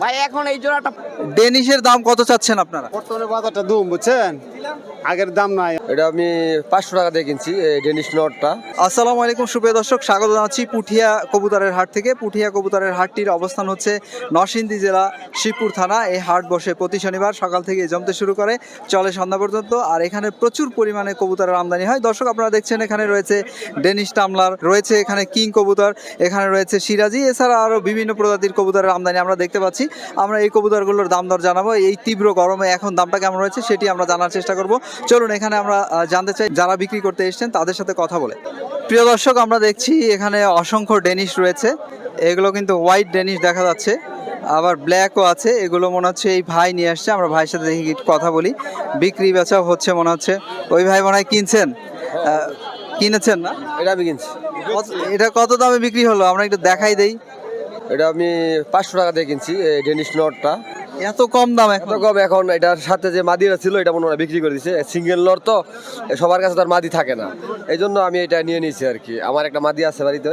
ভাই এখন এই জোড়াটা ডেনিশের দাম কত চাচ্ছেন আপনারা? বর্তমানে বাজারটা দুম বুঝছেন? আগের দাম নাই। এটা আমি পাঁচশো টাকা দিয়ে কিনছি, এই ডেনিশ নটটা আসসালামু আলাইকুম, সুপ্রিয় দর্শক, স্বাগত জানাচ্ছি পুঠিয়া কবুতরের হাট থেকে। পুঠিয়া কবুতরের হাটটির অবস্থান হচ্ছে নরসিংদী জেলা, শিবপুর থানা। এই হাট বসে প্রতি শনিবার সকাল থেকে জমতে শুরু করে, চলে সন্ধ্যা পর্যন্ত। আর এখানে প্রচুর পরিমাণে কবুতরের আমদানি হয়। দর্শক, আপনারা দেখছেন, এখানে রয়েছে ডেনিশ টামলার রয়েছে এখানে কিং কবুতর, এখানে রয়েছে সিরাজি এছাড়া আরও বিভিন্ন প্রজাতির কবুতরের আমদানি আমরা দেখতে পাচ্ছি। আমরা এই কবুতরগুলোর দাম দর জানাব। এই তীব্র গরমে এখন দামটা কেমন রয়েছে, সেটি আমরা জানার চেষ্টা করব। চলুন এখানে আমরা জানতে চাই যারা বিক্রি করতে এসেছেন তাদের সাথে কথা বলে। প্রিয় দর্শক আমরা দেখছি এখানে অসংখ্য ডেনিশ রয়েছে। এগুলো কিন্তু হোয়াইট ডেনিশ দেখা যাচ্ছে আবার ব্ল্যাকও আছে। এগুলো মনে হচ্ছে এই ভাই নিয়ে আসছে আমরা ভাইয়ের সাথে দেখি কথা বলি। বিক্রি বেচাও হচ্ছে মনে হচ্ছে। ওই ভাই মনে হয় কিনছেন? কিনেছেন না? এটা আমি কিনছি। কত- এটা কত দামে বিক্রি হলো? আমরা একটু দেখাই দেই। এটা আমি পাঁচশো টাকা দিয়ে কিনছি এই ডেনিশ নটটা। এত কম দাম এত কম এখন এটার সাথে যে মাদিটা ছিল এটা মনে হয় বিক্রি করে দিছে। সিঙ্গেল নট তো সবার কাছে তার মাদি থাকে না। এই জন্য আমি এটা নিয়ে নিয়েছি আর কি। আমার একটা মাদি আছে বাড়িতে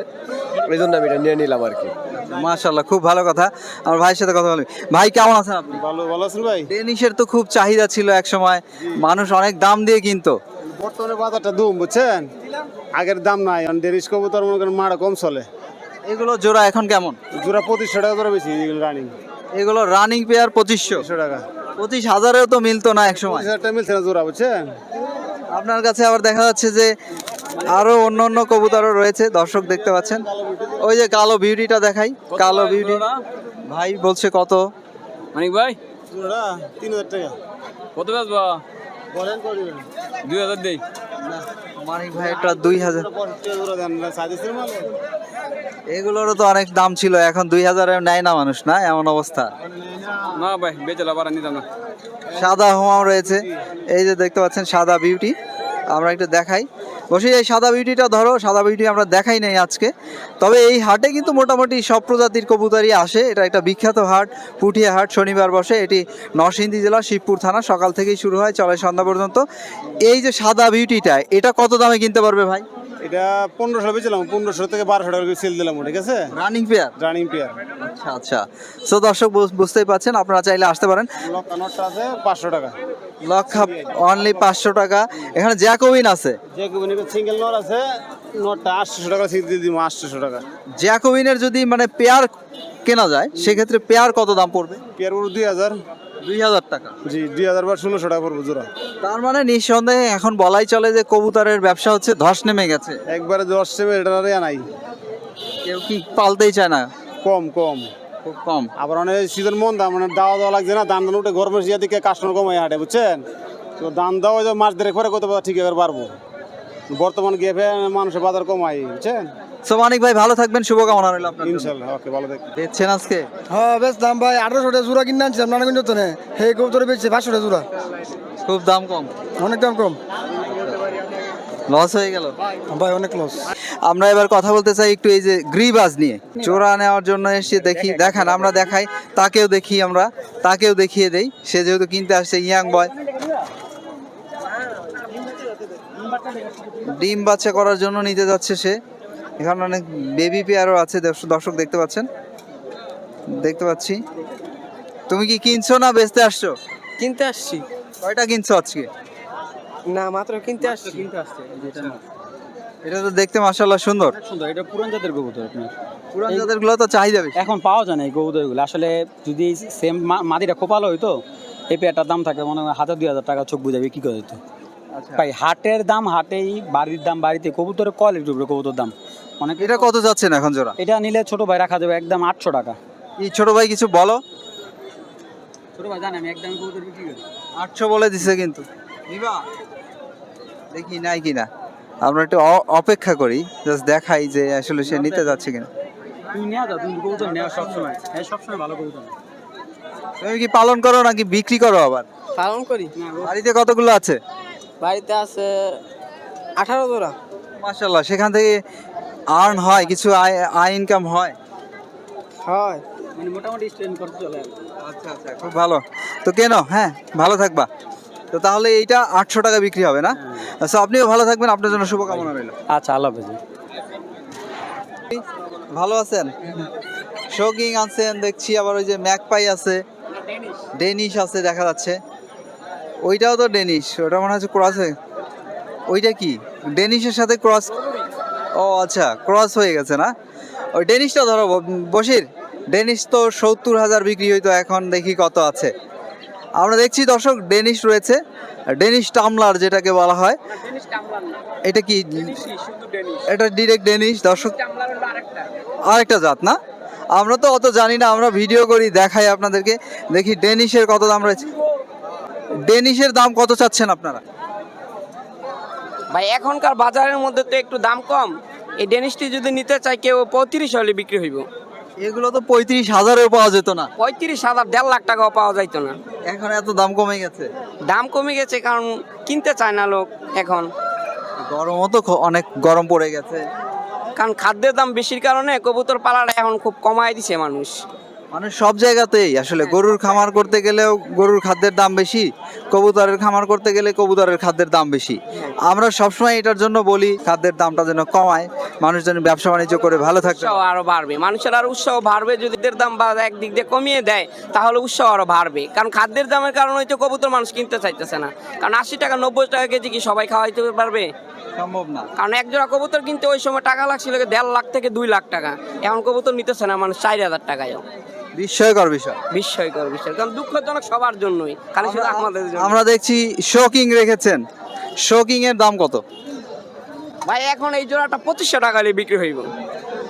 এই জন্য আমি এটা নিয়ে নিলাম আর কি। মাশাল্লাহ খুব ভালো কথা। আমার ভাইয়ের সাথে কথা বলি। ভাই কেমন আছেন আপনি? ভালো ভালো আছেন ভাই? ডেনিশের তো খুব চাহিদা ছিল এক সময় মানুষ অনেক দাম দিয়ে কিনতো। বর্তমানে বাজারটা দুম বুঝছেন? আগের দাম নাই ডেরিস কবুতর মনে করেন মারা কম চলে। এগুলো জোড়া এখন কেমন? জোড়া পঁচিশশো টাকা করে বেশি রানিং এগুলো রানিং পেয়ার পঁচিশশো। টাকা। পঁচিশ হাজারেও তো মিলতো না এক সময় পঁচিশ হাজার টাকা মিলছে না জোড়া বুঝছেন? আপনার কাছে আবার দেখা যাচ্ছে যে আরও অন্য অন্য কবুতরও রয়েছে দর্শক দেখতে পাচ্ছেন। ওই যে কালো বিউটিটা দেখাই কালো বিউটি ভাই বলছে কত? মানিক ভাই? তিন হাজার টাকা। কত বেচবা? বলেন দুই হাজার দেই। মানিক ভাই এটা দুই হাজার। এগুলোরও তো অনেক দাম ছিল এখন দুই হাজারে নেয় না মানুষ না? এমন অবস্থা। না ভাই বেচে লাভ আর নিতাম না। সাদা হোমাও রয়েছে। এই যে দেখতে পাচ্ছেন সাদা বিউটি। আমরা একটু দেখাই। বসে এই সাদা বিউটিটা ধরো সাদা বিউটি আমরা দেখাই নাই আজকে। তবে এই হাটে কিন্তু মোটামুটি সব প্রজাতির কবুতরই আসে। এটা একটা বিখ্যাত হাট পুঠিয়া হাট শনিবার বসে। এটি নরসিংদী জেলা শিবপুর থানা সকাল থেকেই শুরু হয় চলে সন্ধ্যা পর্যন্ত। এই যে সাদা বিউটিটা এটা কত দামে কিনতে পারবে ভাই? এটা পনেরোশো বেছিলাম পনেরোশো থেকে বারোশো টাকা সেল দিলাম ঠিক আছে? রানিং পেয়ার রানিং পেয়ার আচ্ছা আচ্ছা। সো দর্শক বুঝতেই পাচ্ছেন আপনারা চাইলে আসতে পারেন। লক্কা আছে পাঁচশো টাকা। লক্ষ অনলি পাঁচশো টাকা। এখানে জ্যাকোবিন আছে। যে সিঙ্গেল নট আছে নটটা আটশোশো টাকা সিট দিয়ে দিব আটশোশো টাকা। জ্যাকোবিনের যদি মানে পেয়ার কেনা যায় সেক্ষেত্রে পেয়ার কত দাম পড়বে? পেয়ার পুরো দুই হাজার। দুই হাজার টাকা। জি দুই হাজার বা ষোলোশো টাকা পড়ব জোড়া। তার মানে নিঃসন্দেহে এখন বলাই চলে যে কবুতরের ব্যবসা হচ্ছে ধস নেমে গেছে। একবারে সেমে এটা নাই। কেউ কি পালতেই চায় না? কম কম। খুব কম। আবার অনেক সিজন মন দাম মানে দাওয়া দেওয়া লাগছে না দান উঠে গরমের সিয়া দিকে কাস্টমার কমাই হাটে বুঝছেন? তো দেওয়া কত ঠিক এবার পারব বর্তমান গিয়ে মানুষের বাজার কমাই বুঝছেন? সো মানিক ভাই ভালো থাকবেন শুভকামনা রইল আপনার জন্য। ইনশাল্লাহ ওকে ভালো থাকবেন। আজকে? হ্যাঁ বেশ দাম ভাই আঠারোশো টাকা জোড়া কিনে আনছিলাম তো হে হে কবুতরে বেচছে পাঁচশো টাকা জোড়া। খুব দাম কম। অনেক দাম কম। লস হয়ে গেল? ভাই অনেক লস আমরা এবার কথা বলতে চাই একটু এই যে গ্রিবাজ নিয়ে। চোরা নেওয়ার জন্য এসে দেখি দেখান আমরা দেখাই তাকেও দেখি আমরা তাকেও দেখিয়ে দেই। সে যেহেতু কিনতে আসছে ইয়াং বয়। ডিম বাচ্চা করার জন্য নিতে যাচ্ছে সে। এখানে অনেক বেবি পেয়ারও আছে দর্শক দেখতে পাচ্ছেন। দেখতে পাচ্ছি। তুমি কি কিনছো না বেচতে আসছো? কিনতে আসছি। কয়টা কিনছো আজকে? না মাত্র কিনতে আসছি। কিনতে আসছে এটা তো দেখতে মাসাল্লাহ সুন্দর। সুন্দর এটা পুরান জাতের কবুতর আপনার। পুরান জাতেরগুলো তো চাহিদা বেশি। এখন পাওয়া যায় না এই কবুতরগুলো। আসলে যদি সেম মাদিটা খোপালো হইতো এই পেয়ারটার দাম থাকে মনে হয় হাজার দুই হাজার টাকা চোখ বুঝাবে কি করে দিত ভাই হাটের দাম হাটেই বাড়ির দাম বাড়িতে কবুতরের কোয়ালিটির উপরে কবুতর দাম। অনেক এটা কত যাচ্ছেন এখন জোড়া? এটা নিলে ছোট ভাই রাখা যাবে একদম আটশো টাকা। এই ছোট ভাই কিছু বলো? ছোট ভাই জানি আমি একদম কবুতর বিক্রি করি। আটশো বলে দিছে কিন্তু। নিবা? দেখি নাই কিনা। আমরা একটু অপেক্ষা করি জাস্ট দেখাই যে আসলে সে নিতে যাচ্ছে কিনা। তুমি নিয়ে যাও তুমি কবুতর নেওয়া সবসময় হ্যাঁ সবসময় ভালো কবুতর। তুমি কি পালন করো নাকি বিক্রি করো আবার? পালন করি। বাড়িতে কতগুলো আছে? বাড়িতে আছে আঠারো জোড়া। মাশাল্লাহ সেখান থেকে আর্ন হয় কিছু আয় আয় ইনকাম হয়। হয়। মানে মোটামুটি স্ট্রেন করতে চলে আচ্ছা আচ্ছা খুব ভালো। তো কেন হ্যাঁ ভালো থাকবা। তো তাহলে এইটা আটশো টাকা বিক্রি হবে না? আচ্ছা আপনিও ভালো থাকবেন। আপনার জন্য শুভকামনা রইল। আচ্ছা আল্লাহ হাফেজ। ভালো আছেন? শোকিং আছেন দেখছি আবার ওই যে ম্যাকপাই আছে। ডেনিশ আছে দেখা যাচ্ছে। ওইটাও তো ডেনিশ। ওটা মনে হচ্ছে ক্রস হয়ে ওইটা কি? ডেনিশের সাথে ক্রস ও আচ্ছা ক্রস হয়ে গেছে না? ওই ডেনিশটা ধরো বসির। ডেনিশ তো সত্তর হাজার বিক্রি হইতো এখন দেখি কত আছে। আমরা দেখছি দর্শক ডেনিশ রয়েছে। ডেনিশ টামলার যেটাকে বলা হয়। এটা কি? এটা ডিরেক্ট ডেনিশ দর্শক। আরেকটা। জাত না? আমরা তো অত জানি না আমরা ভিডিও করি দেখাই আপনাদেরকে। দেখি ডেনিশের কত দাম রয়েছে। ডেনিশের দাম কত চাচ্ছেন আপনারা? ভাই এখনকার বাজারের মধ্যে তো একটু দাম কম। এই ডেনিশটি যদি নিতে চাই কেউ পঁয়ত্রিশ হলে বিক্রি হইব। এগুলো তো পঁয়ত্রিশ হাজারেও পাওয়া যেত না। পঁয়ত্রিশ হাজার দেড় লাখ টাকাও পাওয়া যাইতো না। এখন এত দাম কমে গেছে। দাম কমে গেছে কারণ কিনতে চায় না লোক এখন। গরমও তো অনেক গরম পড়ে গেছে। কারণ খাদ্যের দাম বেশির কারণে কবুতর পালাটা এখন খুব কমায় দিছে মানুষ। মানে সব জায়গাতেই আসলে গরুর খামার করতে গেলেও গরুর খাদ্যের দাম বেশি কবুতরের খামার করতে গেলে কবুতরের খাদ্যের দাম বেশি। আমরা সবসময় এটার জন্য বলি খাদ্যের দামটা যেন কমায় মানুষ যেন ব্যবসা বাণিজ্য করে ভালো উৎসাহ আরও বাড়বে। মানুষের আর উৎসাহ বাড়বে যদি এদের দাম বা একদিক দিয়ে কমিয়ে দেয় তাহলে উৎসাহ আরও বাড়বে। কারণ খাদ্যের দামের কারণে হয়তো কবুতর মানুষ কিনতে চাইতেছে না। কারণ আশি টাকা নব্বই টাকা কেজি কি সবাই খাওয়াইতে পারবে? সম্ভব না। কারণ এক জোড়া কবুতর কিনতে ওই সময় টাকা লাগছিল দেড় লাখ থেকে দুই লাখ টাকা। এখন কবুতর নিতেছে না মানুষ চার হাজার টাকায় বিস্ময়কর বিষয়। বিস্ময়কর বিষয়। কারণ দুঃখজনক সবার জন্যই। খালি শুধু আমাদের জন্য আমরা দেখছি শোকিং রেখেছেন। শোকিং এর দাম কত? ভাই এখন এই জোড়াটা পঁচিশশো টাকা হলে বিক্রি হইব।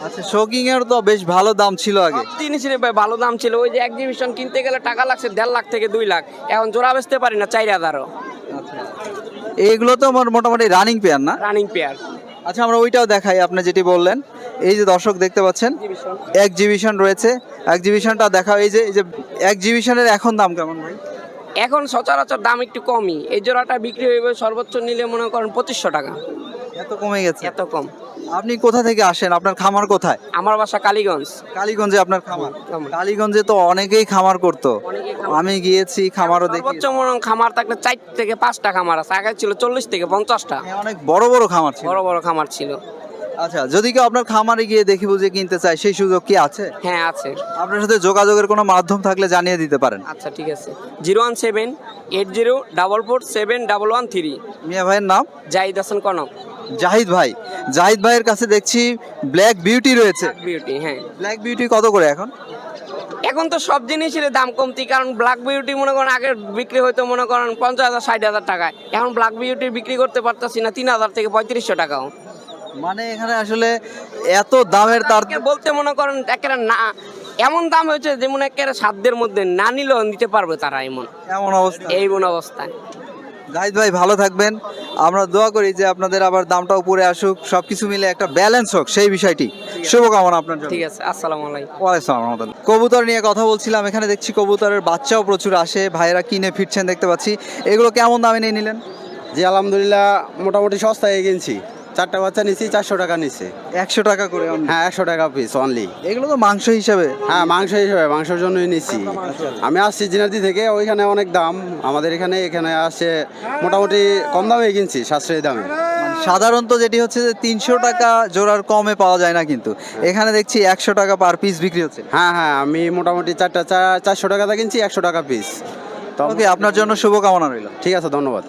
আচ্ছা শোকিং এর তো বেশ ভালো দাম ছিল আগে। সব জিনিসের ভাই ভালো দাম ছিল। ওই যে এক্সিবিশন কিনতে গেলে টাকা লাগছে দেড় লাখ থেকে দুই লাখ। এখন জোড়া বেচতে পারি না চার হাজারও। এইগুলো তো আমার মোটামুটি রানিং পেয়ার না? রানিং পেয়ার আচ্ছা আমরা ওইটাও দেখাই আপনি যেটি বললেন। এই যে দর্শক দেখতে পাচ্ছেন এক্সিবিশন রয়েছে। এক্সিবিশনটা দেখা এই যে এই যে এক্সিবিশনের এখন দাম কেমন ভাই? এখন সচরাচর দাম একটু কমই। এই জোড়াটা বিক্রি হইবে সর্বোচ্চ নিলে মনে করেন পঁচিশশো টাকা। এত কমে গেছে? এত কম। আপনি কোথা থেকে আসেন? আপনার খামার কোথায়? আমার বাসা কালীগঞ্জ। কালীগঞ্জে আপনার খামার। কালীগঞ্জে তো অনেকেই খামার করতো। আমি গিয়েছি খামারও দেখি সর্বোচ্চ খামার থাকলে চার থেকে পাঁচটা খামার আছে। আগে ছিল চল্লিশ থেকে পঞ্চাশটা। হ্যাঁ, অনেক বড় বড় খামার ছিল। বড় বড় খামার ছিল। আচ্ছা যদি কেউ আপনার খামারে গিয়ে দেখি বুঝে কিনতে চায় সেই সুযোগ কি আছে? হ্যাঁ আছে। আপনার সাথে যোগাযোগের কোনো মাধ্যম থাকলে জানিয়ে দিতে পারেন। আচ্ছা ঠিক আছে। Zero one seven eight zero double four seven double one three. মিয়া ভাইয়ের নাম? জাহিদ হাসান কনক। জাহিদ ভাই। জাহিদ ভাইয়ের কাছে দেখছি ব্ল্যাক বিউটি রয়েছে। বিউটি হ্যাঁ। ব্ল্যাক বিউটি কত করে এখন? এখন তো সব জিনিসের দাম কমতি কারণ ব্ল্যাক বিউটি মনে করেন আগে বিক্রি হয়তো মনে করেন পঞ্চাশ হাজার ষাট হাজার টাকায়। এখন ব্ল্যাক বিউটি বিক্রি করতে পারতাছি না তিন হাজার থেকে পঁয়ত্রিশশো টাকাও মানে এখানে আসলে এত দামের তার বলতে মনে করেন একেবারে না এমন দাম হয়েছে যেমন একেবারে সাধ্যের মধ্যে না নিলেও নিতে পারবে তারা এমন। এমন অবস্থা। এই মন অবস্থায় জাহিদ ভাই ভালো থাকবেন। আমরা দোয়া করি যে আপনাদের আবার দামটা উপরে আসুক সবকিছু মিলে একটা ব্যালেন্স হোক সেই বিষয়টি। শুভকামনা আপনার জন্য। ঠিক আছে আসসালামু আলাইকুম। ওয়ালাইকুম আসসালাম রহমতুল্লাহ। কবুতর নিয়ে কথা বলছিলাম এখানে দেখছি কবুতরের বাচ্চাও প্রচুর আসে ভাইয়েরা কিনে ফিরছেন দেখতে পাচ্ছি। এগুলো কেমন দামে নিয়ে নিলেন? জি আলহামদুলিল্লাহ মোটামুটি সস্তায় কিনছি। চারটা বাচ্চা নিচ্ছি চারশো টাকা নিচ্ছে একশো টাকা করে only। হ্যাঁ একশো টাকা পিস অনলি এগুলো তো মাংস হিসাবে? হ্যাঁ মাংস হিসেবে মাংসের জন্যই নিচ্ছি আমি আসছি জিনাদি থেকে ওইখানে অনেক দাম। আমাদের এখানে এখানে আসছে মোটামুটি কম দামে কিনছি সাশ্রয়ী দামে। মানে সাধারণত যেটি হচ্ছে যে তিনশো টাকা জোড়ার কমে পাওয়া যায় না কিন্তু। এখানে দেখছি একশো টাকা পার পিস বিক্রি হচ্ছে। হ্যাঁ হ্যাঁ আমি মোটামুটি চারটা চা- চারশো টাকাতে কিনছি একশো টাকা পিস তো ওকে আপনার জন্য শুভকামনা রইল। ঠিক আছে ধন্যবাদ।